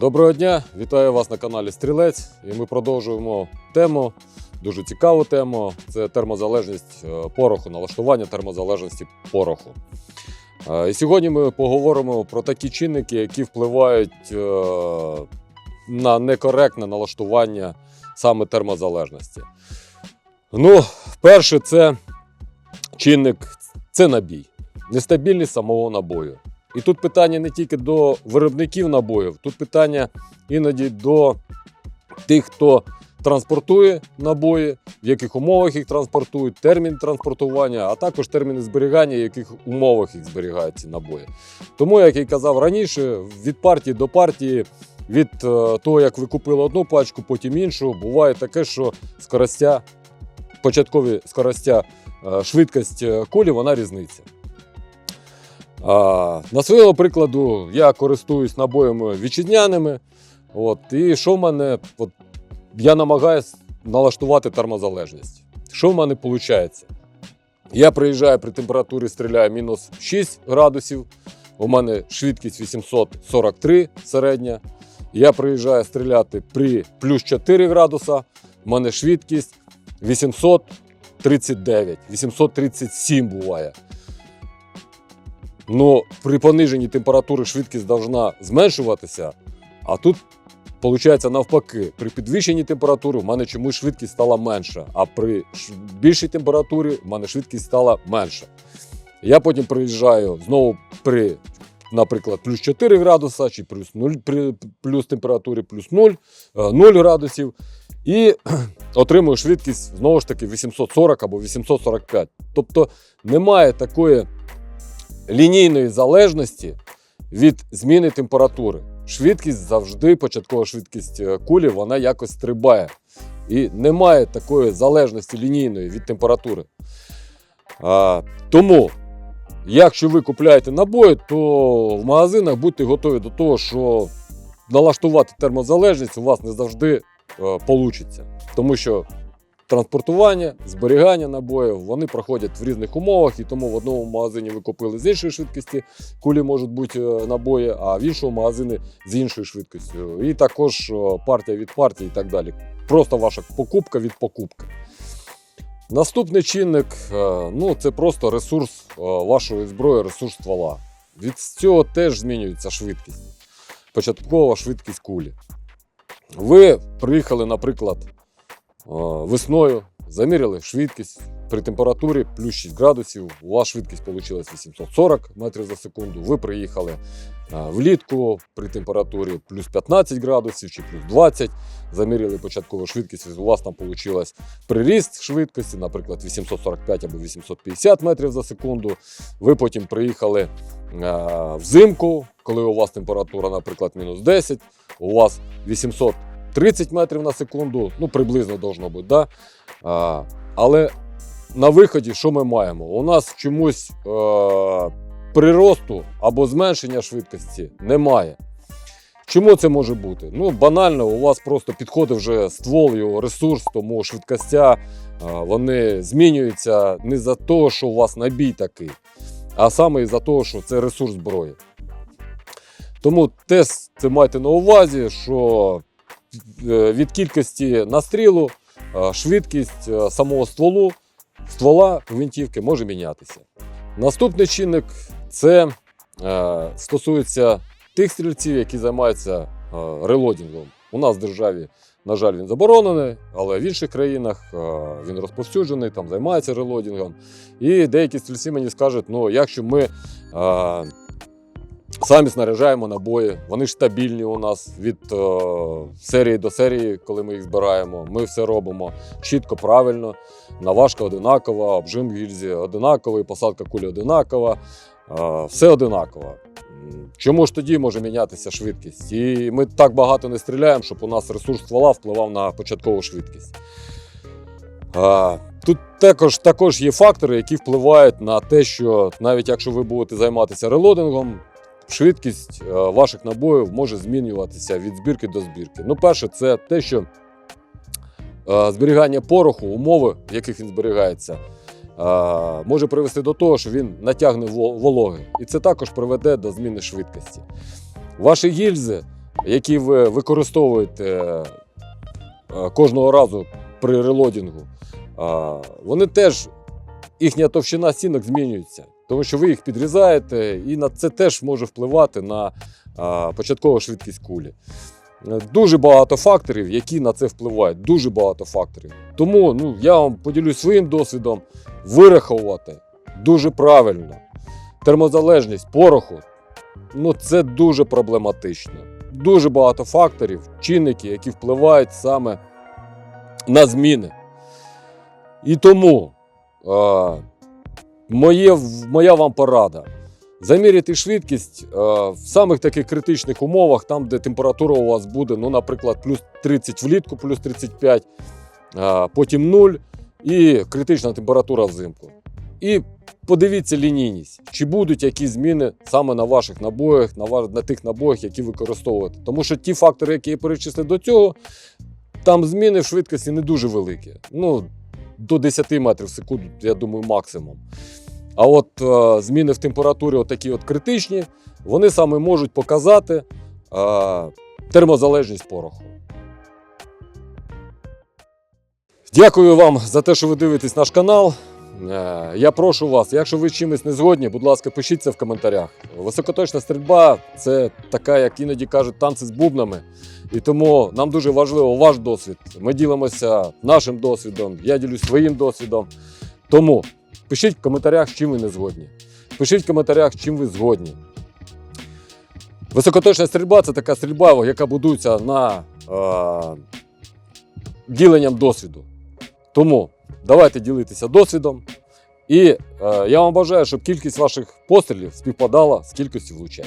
Доброго дня, вітаю вас на каналі Стрілець. І ми продовжуємо тему, дуже цікаву тему. Це термозалежність е, пороху, налаштування термозалежності пороху. Е, І сьогодні ми поговоримо про такі чинники, які впливають е, на некоректне налаштування саме термозалежності. Ну, перше, це чинник це набій, нестабільність самого набою. І тут питання не тільки до виробників набоїв, тут питання іноді до тих, хто транспортує набої, в яких умовах їх транспортують, термін транспортування, а також терміни зберігання, в яких умовах їх зберігають ці набої. Тому, як я казав раніше, від партії до партії, від е, того, як ви купили одну пачку, потім іншу, буває таке, що скоростя, початкові скоростя, е, швидкість е, кулі, вона різниця. На своєму прикладу я користуюсь набоями вітчизняними. От, і що в мене, от, я намагаюся налаштувати термозалежність. Що в мене виходить? Я приїжджаю при температурі, стріляю мінус 6 градусів. У мене швидкість 843 середня. Я приїжджаю стріляти при плюс 4 градуса. У мене швидкість 839, 837 буває. Но при пониженні температури швидкість повинна зменшуватися, а тут виходить навпаки. При підвищенні температури в мене чомусь швидкість стала менша, а при більшій температурі в мене швидкість стала менша. Я потім приїжджаю знову при, наприклад, плюс 4 градуса чи плюс 0, при плюс температурі плюс 0, е, 0 градусів. І отримую швидкість знову ж таки 840 або 845. Тобто немає такої лінійної залежності від зміни температури. Швидкість завжди, початкова швидкість е, кулі, вона якось стрибає. І немає такої залежності лінійної від температури. А, тому, якщо ви купуєте набої, то в магазинах будьте готові до того, що налаштувати термозалежність у вас не завжди вийде. Тому що транспортування, зберігання набоїв вони проходять в різних умовах, і тому в одному магазині ви купили з іншої швидкості, кулі можуть бути е, набої, а в іншому магазині з іншою швидкістю. І також е, партія від партії і так далі. Просто ваша покупка від покупки. Наступний чинник е, ну, це просто ресурс вашої зброї, ресурс ствола. Від цього теж змінюється швидкість. Початкова швидкість кулі. Ви приїхали, наприклад, весною, заміряли швидкість при температурі плюс 6 градусів. У вас швидкість вийшла 840 метрів за секунду. Ви приїхали влітку при температурі плюс 15 градусів чи плюс 20. Заміряли початкову швидкість. У вас там вийшло приріст швидкості, наприклад, 845 або 850 метрів за секунду. Ви потім приїхали взимку, коли у вас температура, наприклад, мінус 10, у вас 830 метрів на секунду, ну приблизно должно бути, да? а, але на виході, що ми маємо? У нас чомусь е, приросту або зменшення швидкості немає. Чому це може бути? Ну, банально, у вас просто підходить вже ствол, його ресурс, тому швидкостя е, вони змінюються не за те, що у вас набій такий, а саме із-за того, що це ресурс зброї. Тому теж це майте на увазі, що від кількості настрілу е, швидкість е, самого стволу, ствола гвинтівки може мінятися. Наступний чинник це е, стосується тих стрільців, які займаються е, релодінгом. У нас в державі, на жаль, він заборонений, але в інших країнах е, він розповсюджений, там займається релодінгом. І деякі стрільці мені скажуть, ну якщо ми е, самі снаряджаємо набої, вони ж стабільні у нас від е, серії до серії, коли ми їх збираємо. Ми все робимо чітко, правильно. Наважка одинакова, обжим гільзі одинаковий, посадка кулі одинакова, е, все одинаково. Чому ж тоді може мінятися швидкість? І ми так багато не стріляємо, щоб у нас ресурс ствола впливав на початкову швидкість. А, Тут також, також є фактори, які впливають на те, що навіть якщо ви будете займатися релодингом, швидкість е, ваших набоїв може змінюватися від збірки до збірки. Ну, перше, це те, що е, зберігання пороху, умови, в яких він зберігається, е, може привести до того, що він натягне вологи. І це також приведе до зміни швидкості. Ваші гільзи які ви використовуєте кожного разу при релодінгу, вони теж їхня товщина стінок змінюється, тому що ви їх підрізаєте, і на це теж може впливати на початкову швидкість кулі. Дуже багато факторів, які на це впливають. Дуже багато факторів. Тому ну, я вам поділюсь своїм досвідом вираховувати дуже правильно. Термозалежність пороху ну, це дуже проблематично. Дуже багато факторів, чинників, які впливають саме на зміни. І тому моє, моя вам порада. Заміряти швидкість е, в самих таких критичних умовах, там, де температура у вас буде, ну, наприклад, плюс 30 влітку, плюс 35, е, потім 0 і критична температура взимку. І подивіться лінійність, чи будуть якісь зміни саме на ваших набоях, на, ва- на тих набоях, які використовуєте. Тому що ті фактори, які я перечислив до цього, там зміни в швидкості не дуже великі. Ну, до 10 метрів в секунду, я думаю, максимум. А от е, зміни в температурі, отакі от критичні, вони саме можуть показати е, термозалежність пороху. Дякую вам за те, що ви дивитесь наш канал. Е, Я прошу вас, якщо ви чимось не згодні, будь ласка, пишіть це в коментарях. Високоточна стрільба це така, як іноді кажуть, танці з бубнами. І тому нам дуже важливо ваш досвід. Ми ділимося нашим досвідом, я ділюсь своїм досвідом. Тому пишіть в коментарях, з чим ви не згодні. Пишіть в коментарях, з чим ви згодні. Високоточна стрільба це така стрільба, яка будується на е, діленням досвіду. Тому давайте ділитися досвідом. І е, я вам бажаю, щоб кількість ваших пострілів співпадала з кількістю влучань.